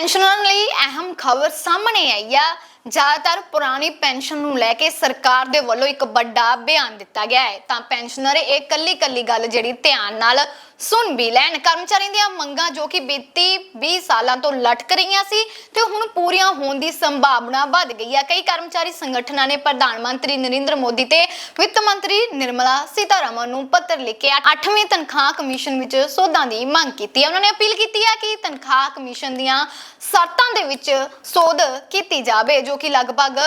ਪੈਨਸ਼ਨਰਾਂ ਲਈ ਅਹਿਮ ਖਬਰ ਸਾਹਮਣੇ ਆਈ ਆ। ਜ਼ਿਆਦਾਤਰ ਪੁਰਾਣੀ ਪੈਨਸ਼ਨ ਨੂੰ ਲੈ ਕੇ ਸਰਕਾਰ ਦੇ ਵੱਲੋਂ ਇੱਕ ਵੱਡਾ ਬਿਆਨ ਦਿੱਤਾ ਗਿਆ ਹੈ। ਤਾਂ ਪੈਨਸ਼ਨਰ ਇਹ ਕੱਲੀ ਕੱਲੀ ਗੱਲ ਜਿਹੜੀ ਧਿਆਨ ਨਾਲ ਸੁਣ ਵੀ ਲੈਣ। ਕਰਮਚਾਰੀਆਂ ਦੀਆਂ ਮੰਗਾਂ ਜੋ ਕਿ ਬੀਤੀ 20 ਸਾਲਾਂ ਤੋਂ ਲਟਕ ਰਹੀਆਂ ਸੀ ਤੇ ਹੁਣ ਪੂਰੀਆਂ ਹੋਣ ਦੀ ਸੰਭਾਵਨਾ ਵੱਧ ਗਈ ਹੈ ਕਈ ਕਰਮਚਾਰੀ ਸੰਗਠਨਾਂ ਨੇ ਪ੍ਰਧਾਨ ਮੰਤਰੀ ਨਰਿੰਦਰ ਮੋਦੀ ਤੇ ਵਿੱਤ ਮੰਤਰੀ ਨਿਰਮਲਾ ਸੀਤਾਰਮਨ ਨੂੰ ਪੱਤਰ ਲਿਖ ਕੇ 8ਵੇਂ ਤਨਖਾਹ ਕਮਿਸ਼ਨ ਵਿੱਚ ਸੋਧਾਂ ਦੀ ਮੰਗ ਕੀਤੀ ਹੈ ਉਹਨਾਂ ਨੇ ਅਪੀਲ ਕੀਤੀ ਹੈ ਕਿ ਤਨਖਾਹ ਕਮਿਸ਼ਨ ਦੀਆਂ ਸ਼ਰਤਾਂ ਦੇ ਵਿੱਚ ਸੋਧ ਕੀਤੀ ਜਾਵੇ, ਜੋ ਕਿ ਲਗਭਗ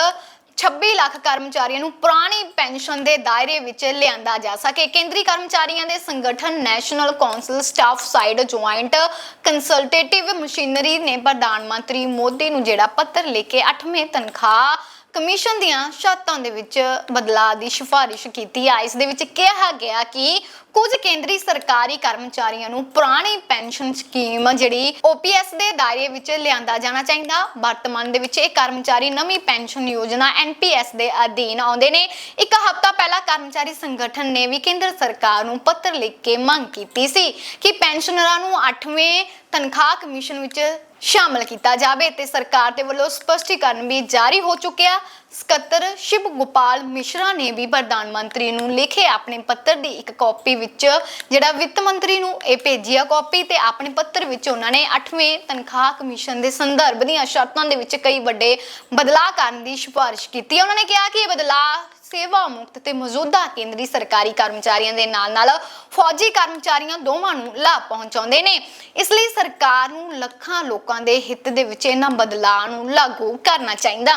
26 ਲੱਖ ਕਰਮਚਾਰੀਆਂ ਨੂੰ ਪੁਰਾਣੀ ਪੈਨਸ਼ਨ ਦੇ ਦਾਇਰੇ ਵਿੱਚ ਲਿਆਂਦਾ ਜਾ ਸਕੇ। ਕੇਂਦਰੀ ਕਰਮਚਾਰੀਆਂ ਦੇ ਸੰਗਠਨ national council staff side joint consultative machinery ਨੇ ਪ੍ਰਧਾਨ ਮੰਤਰੀ ਮੋਦੀ ਨੂੰ ਜਿਹੜਾ ਪੱਤਰ ਲਿਖ ਕੇ 8ਵੇਂ ਤਨਖਾਹ ਕਮਿਸ਼ਨ ਦੀਆਂ ਸ਼ਰਤਾਂ ਦੇ ਵਿੱਚ ਬਦਲਾਅ ਦੀ ਸਿਫਾਰਿਸ਼ ਕੀਤੀ ਹੈ ਇਸ ਦੇ ਵਿੱਚ ਕਿਹਾ ਗਿਆ ਕਿ ਕੁਝ ਕੇਂਦਰੀ ਸਰਕਾਰੀ ਕਰਮਚਾਰੀਆਂ ਨੂੰ ਪੁਰਾਣੀ ਪੈਨਸ਼ਨ ਸਕੀਮ ਜਿਹੜੀ OPS ਦੇ ਦਾਇਰੇ ਵਿੱਚ ਲਿਆਂਦਾ ਜਾਣਾ ਚਾਹੀਦਾ। ਵਰਤਮਾਨ ਦੇ ਵਿੱਚ ਇਹ ਕਰਮਚਾਰੀ ਨਵੀਂ ਪੈਨਸ਼ਨ ਯੋਜਨਾ NPS ਦੇ ਅਧੀਨ ਆਉਂਦੇ ਨੇ। ਇੱਕ ਹਫ਼ਤਾ ਪਹਿਲਾਂ ਕਰਮਚਾਰੀ ਸੰਗਠਨ ਨੇ ਵੀ ਕੇਂਦਰ ਸਰਕਾਰ ਨੂੰ ਪੱਤਰ ਲਿਖ ਕੇ ਮੰਗ ਕੀਤੀ ਸੀ ਕਿ ਪੈਨਸ਼ਨਰਾਂ ਨੂੰ 8ਵੇਂ ਤਨਖਾਹ ਕਮਿਸ਼ਨ ਵਿੱਚ ਸ਼ਾਮਲ ਕੀਤਾ ਜਾਵੇ ਤੇ ਸਰਕਾਰ ਦੇ ਵੱਲੋਂ ਸਪਸ਼ਟੀਕਰਨ ਵੀ ਜਾਰੀ ਹੋ ਚੁੱਕਿਆ ਸਕੱਤਰ ਸ਼ਿਵ ਗੋਪਾਲ ਮਿਸ਼ਰਾ ਨੇ ਵੀ ਪ੍ਰਧਾਨ ਮੰਤਰੀ ਨੂੰ ਲਿਖੇ ਆਪਣੇ ਪੱਤਰ ਦੀ ਇੱਕ ਕਾਪੀ ਵਿੱਚ, ਜਿਹੜਾ ਵਿੱਤ ਮੰਤਰੀ ਨੂੰ ਇਹ ਭੇਜੀ ਕਾਪੀ ਤੇ ਆਪਣੇ ਪੱਤਰ ਵਿੱਚ ਉਹਨਾਂ ਨੇ 8ਵੇਂ ਤਨਖਾਹ ਕਮਿਸ਼ਨ ਦੇ ਸੰਦਰਭ ਦੀਆਂ ਸ਼ਰਤਾਂ ਦੇ ਵਿੱਚ ਕਈ ਵੱਡੇ ਬਦਲਾਅ ਕਰਨ ਦੀ ਸਿਫਾਰਿਸ਼ ਕੀਤੀ ਉਹਨਾਂ ਨੇ ਕਿਹਾ ਕਿ ਇਹ ਬਦਲਾਅ ਸੇਵਾ ਮੁਕਤ ਤੇ ਮੌਜੂਦਾ ਕੇਂਦਰੀ ਸਰਕਾਰੀ ਕਰਮਚਾਰੀਆਂ ਦੇ ਨਾਲ ਨਾਲ ਫੌਜੀ ਕਰਮਚਾਰੀਆਂ ਦੋਵਾਂ ਨੂੰ ਲਾਭ ਪਹੁੰਚਾਉਂਦੇ ਨੇ। ਇਸ ਲਈ ਸਰਕਾਰ ਨੂੰ ਲੱਖਾਂ ਲੋਕਾਂ ਦੇ ਹਿੱਤ ਦੇ ਵਿੱਚ ਇਹਨਾਂ ਬਦਲਾਅ ਨੂੰ ਲਾਗੂ ਕਰਨਾ ਚਾਹੀਦਾ।